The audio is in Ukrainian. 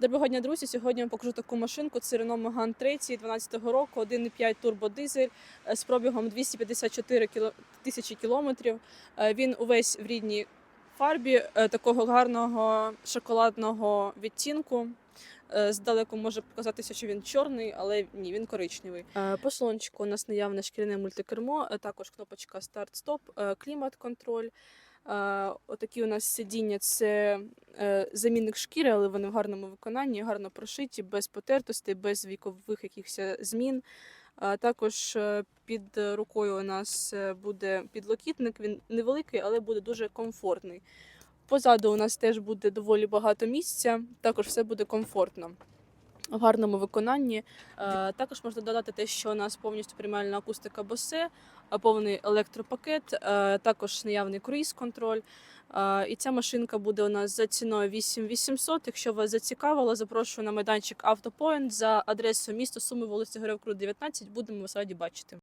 Доброго дня, друзі. Сьогодні вам покажу таку машинку. Це Renault Megane 3 12 року, 1,5 турбодизель е, з пробігом 254 кіло- тисячі кілометрів. Е, Він увесь в рідній фарбі е, такого гарного шоколадного відтінку. Здалеку може показатися, що він чорний, але ні, він коричневий. По салончику у нас наявне шкіряне мультикермо, також кнопочка старт-стоп, клімат-контроль. Отакі у нас сидіння це е, замінник шкіри, але вони в гарному виконанні, гарно прошиті, без потертостей, без вікових якихось змін. Також е, під рукою у нас е, буде підлокітник. Він невеликий, але буде дуже комфортний. Позаду у нас теж буде доволі багато місця, також все буде комфортно. В гарному виконанні. Е, Також можна додати те, що у нас повністю приймальна акустика босе, повний електропакет, е, також наявний круїз-контроль. Е, І ця машинка буде у нас за ціною 8800. Якщо вас зацікавило, запрошую на майданчик Автопоінт за адресою міста Суми, вулиця Героїв Крут, 19. Будемо вас раді бачити.